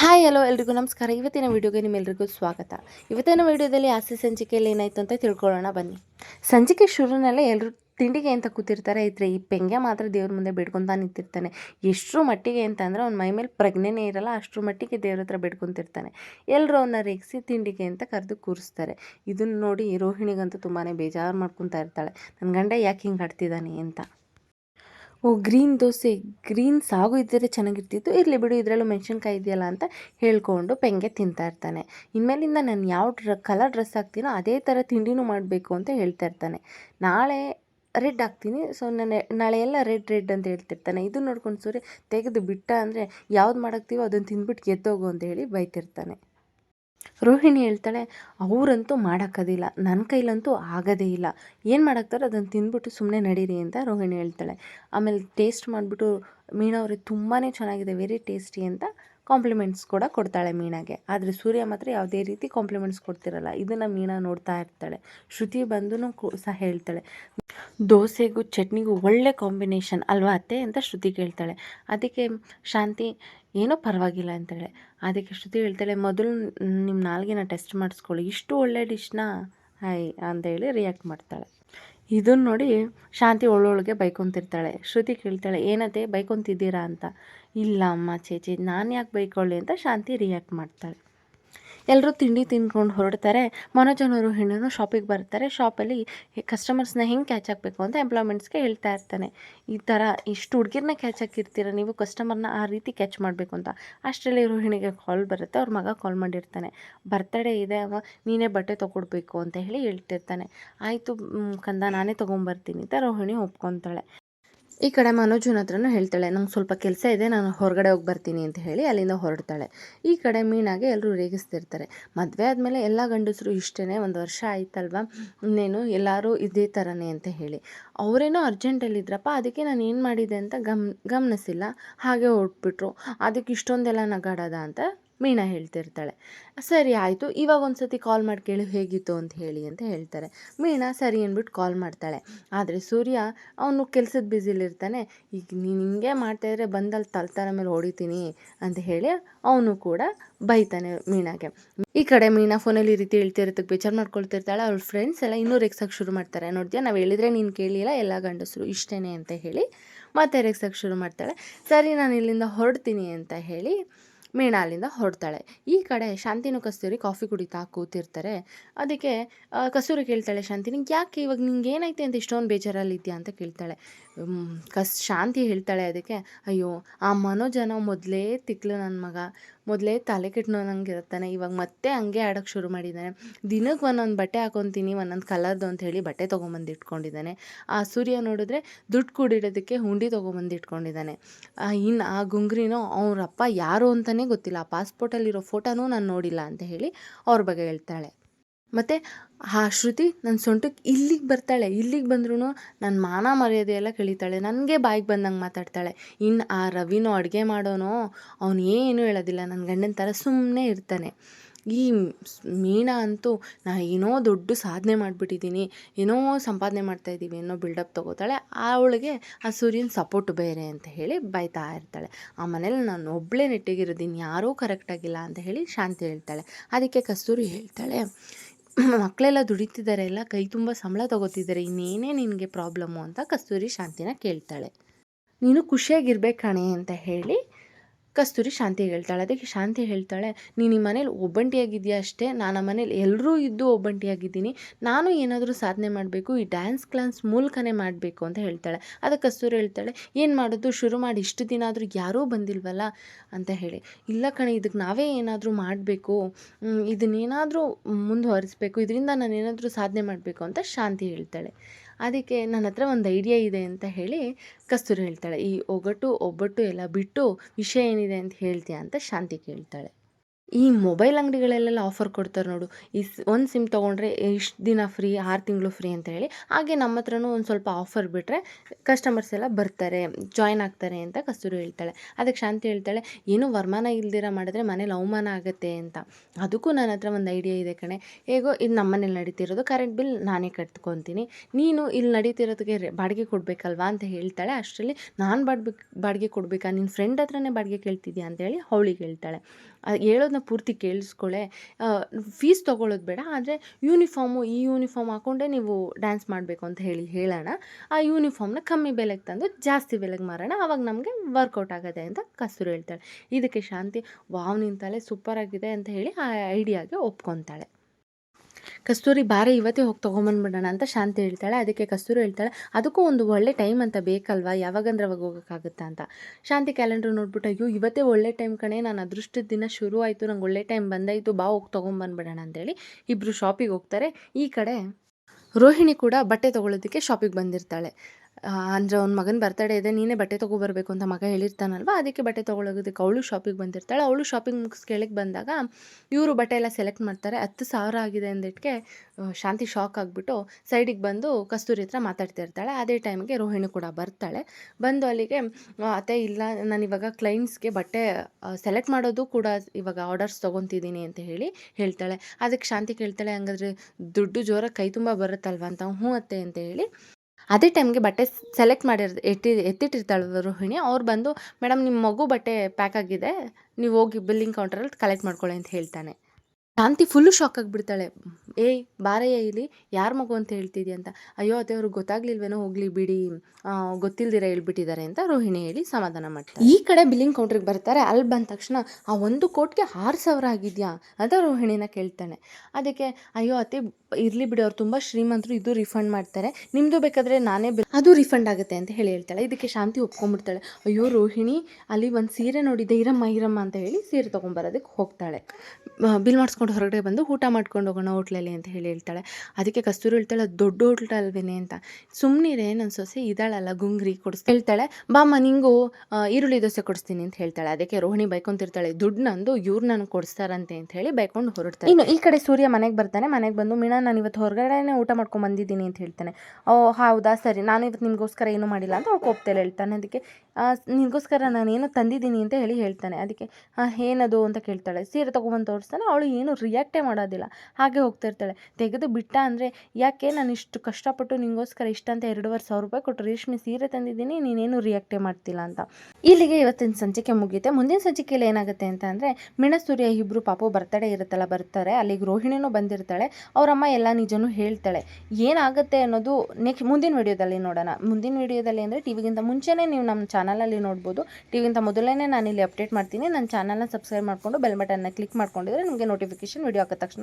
Hi, hello, ಎಲ್ರಿಗೂ ನಮಸ್ಕಾರ. ಇವತ್ತಿನ ವಿಡಿಯೋಗೆ ನಿಮ್ಮೆಲ್ರಿಗೂ ಸ್ವಾಗತ. ಇವತ್ತಿನ ವಿಡಿಯೋದಲ್ಲಿ ಆಸೆ ಸಂಚಿಕೆಯಲ್ಲಿ ಏನಾಯಿತು ಅಂತ ತಿಳ್ಕೊಳ್ಳೋಣ, ಬನ್ನಿ. ಸಂಚಿಕೆ ಶುರುನಲ್ಲೇ ಎಲ್ಲರೂ ತಿಂಡಿಗೆ ಅಂತ ಕೂತಿರ್ತಾರೆ. ಇದ್ರೆ ಈ ಪೆಂಗೆ ಮಾತ್ರ ದೇವ್ರ ಮುಂದೆ ಬೇಡ್ಕೊತಾ ನಿಂತಿರ್ತಾನೆ. ಎಷ್ಟರ ಮಟ್ಟಿಗೆ ಅಂತ ಅಂದರೆ ಅವ್ನ ಮೈ ಮೇಲೆ ಪ್ರಜ್ಞೆನೇ ಇರಲ್ಲ, ಅಷ್ಟರ ಮಟ್ಟಿಗೆ ದೇವ್ರ ಹತ್ರ ಬೇಡ್ಕೊತಿರ್ತಾನೆ. ಎಲ್ಲರೂ ಅವನ್ನ ರೇಗಿಸಿ ತಿಂಡಿಗೆ ಅಂತ ಕರೆದು ಕೂರಿಸ್ತಾರೆ. ಇದನ್ನು ನೋಡಿ ರೋಹಿಣಿಗಂತೂ ತುಂಬಾ ಬೇಜಾರು ಮಾಡ್ಕೊತಾ ಇರ್ತಾಳೆ. ನನ್ನ ಗಂಡ ಯಾಕೆ ಹಿಂಗೆ ಆಡ್ತಿದ್ದಾನೆ ಅಂತ. ಓ, ಗ್ರೀನ್ ದೋಸೆ, ಗ್ರೀನ್ ಸಾಗು ಇದ್ದರೆ ಚೆನ್ನಾಗಿರ್ತಿತ್ತು. ಇರಲಿ ಬಿಡು, ಇದರಲ್ಲೂ ಮೆಣಸಿನ್ಕಾಯಿ ಇದೆಯಲ್ಲ ಅಂತ ಹೇಳ್ಕೊಂಡು ಪೆಂಗೆ ತಿಂತಾ ಇರ್ತಾನೆ. ಇನ್ಮೇಲಿಂದ ನಾನು ಯಾವ ಡ್ರ, ಕಲರ್ ಡ್ರೆಸ್ ಹಾಕ್ತೀನೋ ಅದೇ ಥರ ತಿಂಡಿನೂ ಮಾಡಬೇಕು ಅಂತ ಹೇಳ್ತಾ ಇರ್ತಾನೆ. ನಾಳೆ ರೆಡ್ ಹಾಕ್ತೀನಿ. ಸೊ ನಾನು ನಾಳೆ ಎಲ್ಲ ರೆಡ್ ರೆಡ್ ಅಂತ ಹೇಳ್ತಿರ್ತಾನೆ. ಇದು ನೋಡ್ಕೊಂಡು ಸೂರ್ಯ ತೆಗೆದು ಬಿಟ್ಟ ಅಂದರೆ ಯಾವ್ದು ಮಾಡಾಕ್ತೀವೋ ಅದನ್ನು ತಿಂದ್ಬಿಟ್ಟು ಗೆದ್ದೋಗು ಅಂತ ಹೇಳಿ ಬೈತಿರ್ತಾನೆ. ರೋಹಿಣಿ ಹೇಳ್ತಾಳೆ, ಅವರಂತೂ ಮಾಡೋಕ್ಕದಿಲ್ಲ ನನ್ನ ಕೈಲಂತೂ ಆಗೋದೇ ಇಲ್ಲ. ಏನು ಮಾಡಾಕ್ತಾರೋ? ಅದನ್ನು ತಿಂದ್ಬಿಟ್ಟು ಸುಮ್ಮನೆ ನಡೀರಿ ಅಂತ ರೋಹಿಣಿ ಹೇಳ್ತಾಳೆ. ಆಮೇಲೆ ಟೇಸ್ಟ್ ಮಾಡಿಬಿಟ್ಟು ಮೀನಾ ತುಂಬಾ ಚೆನ್ನಾಗಿದೆ ವೆರಿ ಟೇಸ್ಟಿ ಅಂತ ಕಾಂಪ್ಲಿಮೆಂಟ್ಸ್ ಕೂಡ ಕೊಡ್ತಾಳೆ ಮೀನಾಗೆ. ಆದರೆ ಸೂರ್ಯ ಮಾತ್ರ ಯಾವುದೇ ರೀತಿ ಕಾಂಪ್ಲಿಮೆಂಟ್ಸ್ ಕೊಡ್ತಿರಲ್ಲ. ಇದನ್ನು ಮೀನಾ ನೋಡ್ತಾ ಇರ್ತಾಳೆ. ಶ್ರುತಿ ಬಂದು ಸಹ ಹೇಳ್ತಾಳೆ. ದೋಸೆಗೂ ಚಟ್ನಿಗೂ ಒಳ್ಳೆ ಕಾಂಬಿನೇಷನ್ ಅಲ್ವಾ ಅತ್ತೆ ಅಂತ ಶ್ರುತಿ ಕೇಳ್ತಾಳೆ. ಅದಕ್ಕೆ ಶಾಂತಿ, ಏನೋ ಪರವಾಗಿಲ್ಲ ಅಂತಾಳೆ. ಅದಕ್ಕೆ ಶ್ರುತಿ ಹೇಳ್ತಾಳೆ, ಮೊದಲು ನಿಮ್ಮ ನಾಲ್ಗೆನ ಟೆಸ್ಟ್ ಮಾಡಿಸ್ಕೊಳ್ಳಿ. ಇಷ್ಟು ಒಳ್ಳೆ ಡಿಶ್ನ ಹಾಯ್ ಅಂತೇಳಿ ರಿಯಾಕ್ಟ್ ಮಾಡ್ತಾಳೆ. ಇದನ್ನು ನೋಡಿ ಶಾಂತಿ ಒಳ್ಳೊಳಗೆ ಬೈಕೊತಿರ್ತಾಳೆ. ಶ್ರುತಿ ಕೇಳ್ತಾಳೆ, ಏನತ್ತೆ ಬೈಕೊತಿದ್ದೀರಾ ಅಂತ? ಇಲ್ಲ ಅಮ್ಮ ಚೇಚಿ ನಾನು ಯಾಕೆ ಬೈಕೊಳ್ಳಿ ಅಂತ ಶಾಂತಿ ರಿಯಾಕ್ಟ್ ಮಾಡ್ತಾಳೆ. ಎಲ್ಲರೂ ತಿಂಡಿ ತಿಂದ್ಕೊಂಡು ಹೊರಡ್ತಾರೆ ಮನೋಜನವರು ಹೆಣ್ಣು ಶಾಪಿಗೆ ಬರ್ತಾರೆ. ಶಾಪಲ್ಲಿ ಕಸ್ಟಮರ್ಸ್ನ ಹೆಂಗೆ ಕ್ಯಾಚ್ ಹಾಕಬೇಕು ಅಂತ ಎಂಪ್ಲಾಯ್ಮೆಂಟ್ಸ್ಗೆ ಹೇಳ್ತಾ ಇರ್ತಾನೆ. ಈ ಥರ ಇಷ್ಟು ಹುಡುಗಿರನ್ನ ಕ್ಯಾಚ್ ಹಾಕಿರ್ತೀರ, ನೀವು ಕಸ್ಟಮರ್ನ ಆ ರೀತಿ ಕ್ಯಾಚ್ ಮಾಡಬೇಕು ಅಂತ. ಅಷ್ಟರಲ್ಲಿ ರೋಹಿಣಿಗೆ ಕಾಲ್ ಬರುತ್ತೆ, ಅವ್ರ ಮಗ ಕಾಲ್ ಮಾಡಿರ್ತಾನೆ. ಬರ್ತಡೇ ಇದೆ, ಅವ ನೀನೇ ಬಟ್ಟೆ ತೊಗೊಡ್ಬೇಕು ಅಂತ ಹೇಳಿ ಹೇಳ್ತಿರ್ತಾನೆ. ಆಯಿತು ಕಂದ, ನಾನೇ ತೊಗೊಂಬರ್ತೀನಿ ಅಂತ ರೋಹಿಣಿ ಒಪ್ಕೊತಾಳೆ. ಈ ಕಡೆ ಮನೋಜನ ಹತ್ರನೂ ಹೇಳ್ತಾಳೆ, ನಂಗೆ ಸ್ವಲ್ಪ ಕೆಲಸ ಇದೆ, ನಾನು ಹೊರಗಡೆ ಹೋಗಿ ಬರ್ತೀನಿ ಅಂತ ಹೇಳಿ ಅಲ್ಲಿಂದ ಹೊರಡ್ತಾಳೆ. ಈ ಕಡೆ ಮೀನಾಗೆ ಎಲ್ಲರೂ ರೇಗಿಸ್ತಿರ್ತಾರೆ. ಮದುವೆ ಆದಮೇಲೆ ಎಲ್ಲ ಗಂಡಸರು ಇಷ್ಟೇ ಒಂದು ವರ್ಷ ಆಯ್ತಲ್ವಾ? ಇನ್ನೇನು ಎಲ್ಲರೂ ಇದೇ ಥರನೇ ಅಂತ ಹೇಳಿ. ಅವರೇನೋ ಅರ್ಜೆಂಟಲ್ಲಿದ್ರಪ್ಪ ಅದಕ್ಕೆ ನಾನು ಏನು ಮಾಡಿದೆ ಅಂತ ಗಮ್, ಗಮನಿಸಿಲ್ಲ. ಹಾಗೆ ಹೊರಟ್ಬಿಟ್ರು. ಅದಕ್ಕೆ ಇಷ್ಟೊಂದೆಲ್ಲ ನಗಾಡೋದ ಅಂತ ಮೀನಾ ಹೇಳ್ತಿರ್ತಾಳೆ. ಸರಿ ಆಯಿತು, ಇವಾಗ ಒಂದು ಸತಿ ಕಾಲ್ ಮಾಡಿ ಕೇಳು ಹೇಗಿತ್ತು ಅಂತ ಹೇಳಿ ಅಂತ ಹೇಳ್ತಾರೆ. ಮೀನಾ ಸರಿ ಅಂದ್ಬಿಟ್ಟು ಕಾಲ್ ಮಾಡ್ತಾಳೆ. ಆದರೆ ಸೂರ್ಯ ಅವನು ಕೆಲಸದ ಬ್ಯುಸಿಲಿರ್ತಾನೆ ಈಗ ನೀನು ಹಿಂಗೆ ಮಾಡ್ತಾಯಿದ್ರೆ ಬಂದಲ್ಲಿ ತಲ್ತಾರ ಮೇಲೆ ಹೊಡಿತೀನಿ ಅಂತ ಹೇಳಿ ಅವನು ಕೂಡ ಬೈತಾನೆ ಮೀನಾಗೆ. ಈ ಕಡೆ ಮೀನಾ ಫೋನಲ್ಲಿ ಈ ರೀತಿ ಹೇಳ್ತಿರೋದಕ್ಕೆ ವಿಚಾರ ಮಾಡ್ಕೊಳ್ತಿರ್ತಾಳೆ. ಅವ್ರ ಫ್ರೆಂಡ್ಸ್ ಎಲ್ಲ ಇನ್ನೂ ರೆಕ್ಸಕ್ಕೆ ಶುರು ಮಾಡ್ತಾರೆ. ನೋಡಿದ್ಯಾ ನಾವು ಹೇಳಿದ್ರೆ ನೀನು ಕೇಳಿಲ್ಲ, ಎಲ್ಲ ಗಂಡಸರು ಇಷ್ಟೇ ಅಂತ ಹೇಳಿ ಮತ್ತೆ ರೆಕ್ಸಕ್ಕೆ ಶುರು ಮಾಡ್ತಾಳೆ. ಸರಿ, ನಾನು ಇಲ್ಲಿಂದ ಹೊರಡ್ತೀನಿ ಅಂತ ಹೇಳಿ ಮೀನಾ ಅಲ್ಲಿಂದ ಹೊರಡ್ತಾಳೆ. ಈ ಕಡೆ ಶಾಂತಿನೂ ಕಸ್ತೂರಿ ಕಾಫಿ ಕುಡಿತಾ ಕೂತಿರ್ತಾರೆ. ಅದಕ್ಕೆ ಕಸ್ತೂರಿ ಕೇಳ್ತಾಳೆ ಶಾಂತಿನಿಗೆ ಯಾಕೆ ಇವಾಗ ನಿಂಗೆ ಏನೈತೆ ಅಂತ ಇಷ್ಟೊಂದು ಬೇಜಾರಲ್ಲಿದ್ಯಾ ಅಂತ ಕೇಳ್ತಾಳೆ. ಕಸ್, ಶಾಂತಿ ಹೇಳ್ತಾಳೆ ಅದಕ್ಕೆ, ಅಯ್ಯೋ, ಆ ಮನೋಜನ ಮೊದಲೇ ತಿಕ್ಲು ನನ್ನ ಮಗ, ಮೊದಲೇ ತಲೆ ಕೆಟ್ಟನಂಗೆ ಇರ್ತಾನೆ ಇವಾಗ ಮತ್ತೆ ಹಂಗೆ ಆಡೋಕ್ಕೆ ಶುರು ಮಾಡಿದ್ದಾನೆ. ದಿನಕ್ಕೆ ಒಂದೊಂದು ಬಟ್ಟೆ ಹಾಕೊತೀನಿ, ಒಂದೊಂದು ಕಲರ್ದು ಅಂತ ಹೇಳಿ ಬಟ್ಟೆ ತೊಗೊಂಬಂದು ಇಟ್ಕೊಂಡಿದ್ದಾನೆ. ಆ ಸೂರ್ಯ ನೋಡಿದ್ರೆ ದುಡ್ಡು ಕೂಡಿಡೋದಕ್ಕೆ ಹುಂಡಿ ತೊಗೊಂಬಂದು ಇಟ್ಕೊಂಡಿದ್ದಾನೆ. ಇನ್ನು ಆ ಗುಂಗ್ರಿನೋ ಅವರಪ್ಪ ಯಾರು ಅಂತಲೇ ಗೊತ್ತಿಲ್ಲ. ಆ ಪಾಸ್ಪೋರ್ಟಲ್ಲಿರೋ ಫೋಟೋನೂ ನಾನು ನೋಡಿಲ್ಲ ಅಂತ ಹೇಳಿ ಅವ್ರ ಬಗ್ಗೆ ಹೇಳ್ತಾಳೆ. ಮತ್ತು ಆ ಶ್ರುತಿ ನನ್ನ ಸೊಂಟಕ್ಕೆ ಇಲ್ಲಿಗೆ ಬರ್ತಾಳೆ, ಇಲ್ಲಿಗೆ ಬಂದ್ರೂ ನನ್ನ ಮಾನ ಮರ್ಯಾದೆ ಎಲ್ಲ ಕಳೀತಾಳೆ, ನನಗೆ ಬಾಯಿಗೆ ಬಂದಂಗೆ ಮಾತಾಡ್ತಾಳೆ. ಇನ್ನು ಆ ರವಿನೋ ಅಡುಗೆ ಮಾಡೋನೋ, ಅವನು ಏನೂ ಹೇಳೋದಿಲ್ಲ ನನ್ನ ಗಂಡನ ಥರ ಸುಮ್ಮನೆ ಇರ್ತಾನೆ. ಈ ಮೀನಾ ಅಂತೂ ನಾ ಏನೋ ದೊಡ್ಡ ಸಾಧನೆ ಮಾಡಿಬಿಟ್ಟಿದ್ದೀನಿ ಏನೋ ಸಂಪಾದನೆ ಮಾಡ್ತಾಯಿದ್ದೀವಿ ಏನೋ ಬಿಲ್ಡಪ್ ತೊಗೋತಾಳೆ. ಅವಳಿಗೆ ಆ ಸೂರ್ಯನ ಸಪೋರ್ಟ್ ಬೇರೆ ಅಂತ ಹೇಳಿ ಬೈತಾ ಇರ್ತಾಳೆ. ಆ ಮನೇಲಿ ನಾನು ಒಬ್ಬಳೇ ನೆಟ್ಟಿಗಿರೋದೀನಿ ಯಾರೂ ಕರೆಕ್ಟಾಗಿಲ್ಲ ಅಂತ ಹೇಳಿ ಶಾಂತಿ ಹೇಳ್ತಾಳೆ. ಅದಕ್ಕೆ ಕಸ್ತೂರಿ ಹೇಳ್ತಾಳೆ ಮಕ್ಕಳೆಲ್ಲ ದುಡಿತಿದ್ದಾರೆ, ಎಲ್ಲ ಕೈ ತುಂಬ ಸಂಬಳ ತಗೋತಿದ್ದಾರೆ, ಇನ್ನೇನೇ ನಿನಗೆ ಪ್ರಾಬ್ಲಮ್ಮು ಅಂತ ಕಸ್ತೂರಿ ಶಾಂತಿನ ಕೇಳ್ತಾಳೆ. ನೀನು ಖುಷಿಯಾಗಿರ್ಬೇಕು ಕಣೆ ಅಂತ ಹೇಳಿ ಕಸ್ತೂರಿ ಶಾಂತಿ ಹೇಳ್ತಾಳೆ. ಅದಕ್ಕೆ ಶಾಂತಿ ಹೇಳ್ತಾಳೆ, ನೀನು ಈ ಮನೇಲಿ ಒಬ್ಬಂಟಿಯಾಗಿದೆಯಾ ಅಷ್ಟೇ? ನಾನು ಮನೇಲಿ ಎಲ್ಲರೂ ಇದ್ದು ಒಬ್ಬಂಟಿಯಾಗಿದ್ದೀನಿ. ನಾನು ಏನಾದರೂ ಸಾಧನೆ ಮಾಡಬೇಕು, ಈ ಡ್ಯಾನ್ಸ್ ಕ್ಲಾಸ್ ಮೂಲಕನೇ ಮಾಡಬೇಕು ಅಂತ ಹೇಳ್ತಾಳೆ. ಅದಕ್ಕೆ ಕಸ್ತೂರಿ ಹೇಳ್ತಾಳೆ, ಏನು ಮಾಡೋದು? ಶುರು ಮಾಡಿ ಇಷ್ಟು ದಿನ ಆದರೂ ಯಾರೂ ಬಂದಿಲ್ವಲ್ಲ? ಅಂತ ಹೇಳಿ, ಇಲ್ಲ ಕಣೆ, ಇದಕ್ಕೆ ನಾವೇ ಏನಾದರೂ ಮಾಡಬೇಕು ಇದನ್ನೇನಾದರೂ ಮುಂದುವರಿಸ್ಬೇಕು, ಇದರಿಂದ ನಾನು ಏನಾದರೂ ಸಾಧನೆ ಮಾಡಬೇಕು, ಅಂತ ಶಾಂತಿ ಹೇಳ್ತಾಳೆ. ಅದಕ್ಕೆ ನನ್ನ ಹತ್ರ ಒಂದು ಐಡಿಯಾ ಇದೆ ಅಂತ ಹೇಳಿ ಕಸ್ತೂರಿ ಹೇಳ್ತಾಳೆ. ಈ ಒಗಟು, ಒಬ್ಬಟ್ಟು ಎಲ್ಲ ಬಿಟ್ಟು ವಿಷಯ ಏನಿದೆ ಅಂತ ಹೇಳ್ತೀಯಾ ಅಂತ ಶಾಂತಿ ಕೇಳ್ತಾಳೆ. ಈ ಮೊಬೈಲ್ ಅಂಗಡಿಗಳಲ್ಲೆಲ್ಲ ಆಫರ್ ಕೊಡ್ತಾರೆ ನೋಡು. ಈ ಸ್, ಒಂದು ಸಿಮ್ ತೊಗೊಂಡ್ರೆ ಇಷ್ಟು ದಿನ ಫ್ರೀ ಆರು ತಿಂಗಳು ಫ್ರೀ ಅಂತ ಹೇಳಿ, ಹಾಗೆ ನಮ್ಮ ಹತ್ರನೂ ಒಂದು ಸ್ವಲ್ಪ ಆಫರ್ ಬಿಟ್ಟರೆ ಕಸ್ಟಮರ್ಸ್ ಎಲ್ಲ ಬರ್ತಾರೆ ಜಾಯ್ನ್ ಆಗ್ತಾರೆ ಅಂತ ಕಸ್ತೂರಿ ಹೇಳ್ತಾಳೆ. ಅದಕ್ಕೆ ಶಾಂತಿ ಹೇಳ್ತಾಳೆ, ಏನೂ ವರಮಾನ ಇಲ್ದಿರ ಮಾಡಿದ್ರೆ ಮನೇಲಿ ಅವಮಾನ ಆಗುತ್ತೆ ಅಂತ. ಅದಕ್ಕೂ ನನ್ನ ಹತ್ರ ಒಂದು ಐಡಿಯಾ ಇದೆ ಕಣೆ. ಹೇಗೋ ಇದು ನಮ್ಮ ಮನೇಲಿ ನಡೀತಿರೋದು ಕರೆಂಟ್ ಬಿಲ್ ನಾನೇ ಕಟ್ಕೊತೀನಿ. ನೀನು ಇಲ್ಲಿ ನಡೀತಿರೋದಕ್ಕೆ ಬಾಡಿಗೆ ಕೊಡಬೇಕಲ್ವಾ ಅಂತ ಹೇಳ್ತಾಳೆ. ಅಷ್ಟರಲ್ಲಿ ನಾನು ಬಾಡ್ಬೇಕು, ಬಾಡಿಗೆ ಕೊಡಬೇಕಾ? ನಿನ್ನ ಫ್ರೆಂಡ್ ಹತ್ರನೇ ಬಾಡಿಗೆ ಕೇಳ್ತಿದ್ಯಾ ಅಂತೇಳಿ ಅವಳಿಗೆ ಹೇಳ್ತಾಳೆ. ಅದ್ ಹೇಳೋದನ್ನ ಪೂರ್ತಿ ಕೇಳಿಸ್ಕೊಳ್ಳೆ ಫೀಸ್ ತೊಗೊಳ್ಳೋದು ಬೇಡ, ಆದರೆ ಯೂನಿಫಾರ್ಮು ಈ ಯೂನಿಫಾರ್ಮ್ ಹಾಕ್ಕೊಂಡೇ ನೀವು ಡ್ಯಾನ್ಸ್ ಮಾಡಬೇಕು ಅಂತ ಹೇಳಿ ಹೇಳೋಣ. ಆ ಯೂನಿಫಾರ್ಮ್ನ ಕಮ್ಮಿ ಬೆಲೆಗೆ ತಂದು ಜಾಸ್ತಿ ಬೆಲೆಗೆ ಮಾರೋಣ. ಆವಾಗ ನಮಗೆ ವರ್ಕೌಟ್ ಆಗುತ್ತೆ ಅಂತ ಕಸ್ತೂರಿ ಹೇಳ್ತಾಳೆ. ಇದಕ್ಕೆ ಶಾಂತಿ, ವಾವ್ ನಿಂತಾಳೆ ಸೂಪರ್ ಆಗಿದೆ ಅಂತ ಹೇಳಿ ಆ ಐಡಿಯಾಗೆ ಒಪ್ಕೊತಾಳೆ. ಕಸ್ತೂರಿ ಬಾರೆ ಇವತ್ತೇ ಹೋಗಿ ತೊಗೊಂಬಂದ್ಬಿಡೋಣ ಅಂತ ಶಾಂತಿ ಹೇಳ್ತಾಳೆ. ಅದಕ್ಕೆ ಕಸ್ತೂರಿ ಹೇಳ್ತಾಳೆ, ಅದಕ್ಕೂ ಒಂದು ಒಳ್ಳೆ ಟೈಮ್ ಅಂತ ಬೇಕಲ್ವಾ? ಯಾವಾಗಂದ್ರೆ ಅವಾಗ ಹೋಗೋಕ್ಕಾಗುತ್ತಾ ಅಂತ. ಶಾಂತಿ ಕ್ಯಾಲೆಂಡ್ರ್ ನೋಡ್ಬಿಟ್ಟು, ಅಯ್ಯೋ, ಇವತ್ತೇ ಒಳ್ಳೆ ಟೈಮ್ ಕಣೆ, ನಾನು ಅದೃಷ್ಟದ ದಿನ ಶುರು ಆಯಿತು, ನಂಗೆ ಒಳ್ಳೆ ಟೈಮ್ ಬಂದಾಯಿತು, ಬಾ ಹೋಗಿ ತೊಗೊಂಬಂದ್ಬಿಡೋಣ ಅಂತೇಳಿ ಇಬ್ಬರು ಶಾಪಿಗೆ ಹೋಗ್ತಾರೆ. ಈ ಕಡೆ ರೋಹಿಣಿ ಕೂಡ ಬಟ್ಟೆ ತೊಗೊಳೋದಕ್ಕೆ ಶಾಪಿಗೆ ಬಂದಿರ್ತಾಳೆ. ಅಂದರೆ ಅವ್ನ ಮಗನ ಬರ್ತಡೇ ಇದೆ, ನೀನೇ ಬಟ್ಟೆ ತೊಗೊಬರ್ಬೇಕು ಅಂತ ಮಗ ಹೇಳಿರ್ತಾನಲ್ವ? ಅದಕ್ಕೆ ಬಟ್ಟೆ ತೊಗೊಳೋದಕ್ಕೆ ಅವಳು ಶಾಪಿಗೆ ಬಂದಿರ್ತಾಳೆ. ಅವಳು ಶಾಪಿಂಗ್ ಮುಗಿಸ್ ಬಂದಾಗ ಇವರು ಬಟ್ಟೆ ಎಲ್ಲ ಸೆಲೆಕ್ಟ್ ಮಾಡ್ತಾರೆ. ಹತ್ತು ಸಾವಿರ ಆಗಿದೆ ಅಂದಿಟ್ಟಿಗೆ ಶಾಂತಿ ಶಾಕ್ ಆಗಿಬಿಟ್ಟು ಸೈಡಿಗೆ ಬಂದು ಕಸ್ತೂರಿ ಹತ್ರ ಮಾತಾಡ್ತಾ ಇರ್ತಾಳೆ. ಅದೇ ಟೈಮ್ಗೆ ರೋಹಿಣಿ ಕೂಡ ಬರ್ತಾಳೆ. ಬಂದು ಅಲ್ಲಿಗೆ ಅತ್ತೆ ಇಲ್ಲ, ನಾನು ಇವಾಗ ಕ್ಲೈಂಟ್ಸ್ಗೆ ಬಟ್ಟೆ ಸೆಲೆಕ್ಟ್ ಮಾಡೋದು ಕೂಡ ಇವಾಗ ಆರ್ಡರ್ಸ್ ತೊಗೊತಿದ್ದೀನಿ ಅಂತ ಹೇಳಿ ಹೇಳ್ತಾಳೆ. ಅದಕ್ಕೆ ಶಾಂತಿ ಕೇಳ್ತಾಳೆ, ಹಂಗಾದ್ರೆ ದುಡ್ಡು ಜೋರಾಗಿ ಕೈ ತುಂಬ ಬರುತ್ತಲ್ವ? ಅಂತ, ಹ್ಞೂ ಅತ್ತೆ, ಅಂತ ಹೇಳಿ ಅದೇ ಟೈಮ್ಗೆ ಬಟ್ಟೆ ಸೆಲೆಕ್ಟ್ ಮಾಡಿರ್, ಎತ್ತಿ, ಎತ್ತಿಟ್ಟಿರ್ತಾಳೆ ರೋಹಿಣಿ, ಅವ್ರು ಬಂದು, ಮೇಡಮ್ ನಿಮ್ಮ ಮಗು ಬಟ್ಟೆ ಪ್ಯಾಕ್ ಆಗಿದೆ, ನೀವು ಹೋಗಿ ಬಿಲ್ಲಿಂಗ್ ಕೌಂಟರಲ್ಲಿ ಕಲೆಕ್ಟ್ ಮಾಡ್ಕೊಳ್ಳಿ ಅಂತ ಹೇಳ್ತಾನೆ. ಶಾಂತಿ ಫುಲ್ಲು ಶಾಕ್ ಆಗಿಬಿಡ್ತಾಳೆ. ಏಯ್, ಬಾರಯ್ಯ ಇಲ್ಲಿ, ಯಾರ ಮಗು ಅಂತ ಹೇಳ್ತಿದ್ಯ? ಅಂತ. ಅಯ್ಯೋ ಅದೇ ಅವ್ರಿಗೆ ಗೊತ್ತಾಗ್ಲಿಲ್ವೇನೋ, ಹೋಗ್ಲಿ ಬಿಡಿ ಗೊತ್ತಿಲ್ದಿರ ಹೇಳ್ಬಿಟ್ಟಿದ್ದಾರೆ ಅಂತ ರೋಹಿಣಿ ಹೇಳಿ ಸಮಾಧಾನ ಮಾಡ್ತಾರೆ ಈ ಕಡೆ ಬಿಲ್ಲಿಂಗ್ ಕೌಂಟ್ರಿಗೆ ಬರ್ತಾರೆ. ಅಲ್ಲಿ ಬಂದ ತಕ್ಷಣ, ಆ ಒಂದು ಕೋಟ್ಗೆ ಆರು ಸಾವಿರ ಆಗಿದೆಯಾ? ಅಂತ ರೋಹಿಣಿನ ಕೇಳ್ತಾನೆ. ಅದಕ್ಕೆ, ಅಯ್ಯೋ, ಅತ್ತೆ, ಇರಲಿ ಬಿಡಿ, ಅವ್ರು ತುಂಬ ಶ್ರೀಮಂತರು, ಇದು ರಿಫಂಡ್ ಮಾಡ್ತಾರೆ. ನಿಮ್ಮದು ಬೇಕಾದರೆ ನಾನೇ ಬಿಲ್ ಅದು ರಿಫಂಡ್ ಆಗುತ್ತೆ ಅಂತ ಹೇಳಿ ಹೇಳ್ತಾಳೆ. ಇದಕ್ಕೆ ಶಾಂತಿ ಒಪ್ಕೊಂಡ್ಬಿಡ್ತಾಳೆ. ಅಯ್ಯೋ, ರೋಹಿಣಿ, ಅಲ್ಲಿ ಒಂದು ಸೀರೆ ನೋಡಿದ್ದೆ, ಇರಮ್ಮ ಇರಮ್ಮ ಅಂತ ಹೇಳಿ ಸೀರೆ ತೊಗೊಂಬರೋದಕ್ಕೆ ಹೋಗ್ತಾಳೆ. ಬಿಲ್ ಮಾಡಿಸ್ಕೊಂಡು ಹೊರಗಡೆ ಬಂದು ಊಟ ಮಾಡ್ಕೊಂಡು ಹೋಗೋಣ ಹೋಟ್ಲಲ್ಲಿ ಅಂತ ಹೇಳಿ ಹೇಳ್ತಾಳೆ. ಅದಕ್ಕೆ ಕಸ್ತೂರಿ ಹೇಳ್ತಾಳೆ, "ಅದ್ ದೊಡ್ಡ ಹೋಟ್ಲ್ ಅಲ್ವೇನೆ ಅಂತ. ಸುಮ್ಮನಿರೇ ನನ್ನ ಸೊಸೆ ಇದ್ದಾಳಲ್ಲ, ಗುಂಗ್ರಿ ಕೊಡಿಸ್ ಹೇಳ್ತಾಳೆ. ಬಾಮ್ಮ, ನಿಂಗೂ ಈರುಳ್ಳಿ ದೋಸೆ ಕೊಡಿಸ್ತೀನಿ ಅಂತ ಹೇಳ್ತಾಳೆ. ಅದಕ್ಕೆ ರೋಹಿಣಿ ಬೈಕೊಂತಿರ್ತಾಳೆ, ದುಡ್ಡು ನಂದು, ಇವ್ರು ನನಗೆ ಕೊಡಿಸ್ತಾರಂತೆ ಅಂತ ಹೇಳಿ ಬೈಕೊಂಡು ಹೊರಡ್ತಾರೆ ಇನ್ನು ಈ ಕಡೆ ಸೂರ್ಯ ಮನೆಗೆ ಬರ್ತಾನೆ, ಮನೆಗೆ ಬಂದು, ಮೀನಾ, ನಾನು ಇವತ್ತು ಹೊರಗಡೆನೇ ಊಟ ಮಾಡ್ಕೊಂಡು ಬಂದಿದ್ದೀನಿ ಅಂತ ಹೇಳ್ತಾನೆ. ಓ, ಹೌದಾ? ಸರಿ, ನಾನು ಇವತ್ತು ನಿಮಗೋಸ್ಕರ ಏನೂ ಮಾಡಿಲ್ಲ ಅಂತ ಅವ್ರು ಕೋಪ್ತೇಲೆ ಹೇಳ್ತಾನೆ. ಅದಕ್ಕೆ ನಿನಗೋಸ್ಕರ ನಾನೇನೋ ತಂದಿದ್ದೀನಿ ಅಂತ ಹೇಳಿ ಹೇಳ್ತಾನೆ. ಅದಕ್ಕೆ, ಹಾಂ, ಏನದು? ಅಂತ ಕೇಳ್ತಾಳೆ. ಸೀರೆ ತೊಗೊಬಂದು ತೋರಿಸ್ತಾನೆ. ಅವಳು ಏನು ರಿಯಾಕ್ಟೇ ಮಾಡೋದಿಲ್ಲ. ಹಾಗೆ ಹೋಗ್ತಾ ಇರ್ತಾಳೆ. ತೆಗೆದು ಬಿಟ್ಟ ಅಂದರೆ ಯಾಕೆ ನಾನು ಇಷ್ಟು ಕಷ್ಟಪಟ್ಟು ನಿಂಗೋಸ್ಕರ ಇಷ್ಟ ಅಂತ ಎರಡೂವರೆ ಸಾವಿರ ರೂಪಾಯಿ ಕೊಟ್ಟು ರೇಷ್ಮೆ ಸೀರೆ ತಂದಿದ್ದೀನಿ, ನೀನೇನು ರಿಯಾಕ್ಟೇ ಮಾಡ್ತಿಲ್ಲ ಅಂತ. ಇಲ್ಲಿಗೆ ಇವತ್ತಿನ ಸಂಚಿಕೆ ಮುಗಿಯುತ್ತೆ ಮುಂದಿನ ಸಂಚಿಕೆಯಲ್ಲಿ ಏನಾಗುತ್ತೆ ಅಂತ ಅಂದರೆ, ಮಿಣಸೂರ್ಯ ಇಬ್ಬರು ಪಾಪು ಬರ್ತಡೇ ಇರುತ್ತಲ್ಲ, ಬರ್ತಾರೆ. ಅಲ್ಲಿಗೆ ರೋಹಿಣಿನೂ ಬಂದಿರ್ತಾಳೆ. ಅವರಮ್ಮ ಎಲ್ಲ ನಿಜನೂ ಹೇಳ್ತಾಳೆ. ಏನಾಗುತ್ತೆ ಅನ್ನೋದು ನೆಕ್ಸ್ಟ್ ಮುಂದಿನ ವಿಡಿಯೋದಲ್ಲಿ ನೋಡೋಣ. ಮುಂದಿನ ವಿಡಿಯೋದಲ್ಲಿ ಅಂದರೆ ಟಿವಿಗಿಂತ ಮುಂಚೆನೇ ನೀವು ನಮ್ಮ ಚಾನಲಲ್ಲಿ ನೋಡ್ಬೋದು. ಟಿವಿಗಿಂತ ಮೊದಲೇ ನಾನು ಇಲ್ಲಿ ಅಪ್ಡೇಟ್ ಮಾಡ್ತೀನಿ. ನನ್ನ ಚಾನಲ್ನ ಸಬ್ಸ್ಕ್ರೈಬ್ ಮಾಡಿಕೊಂಡು ಬೆಲ್ ಬಟನ್ನ ಕ್ಲಿಕ್ ಮಾಡ್ಕೊಂಡಿದ್ರೆ ನಿಮಗೆ ನೋಟಿಫಿಕೇಶನ್ ವಿಡಿಯೋ ಹಾಕಿದ ತಕ್ಷಣ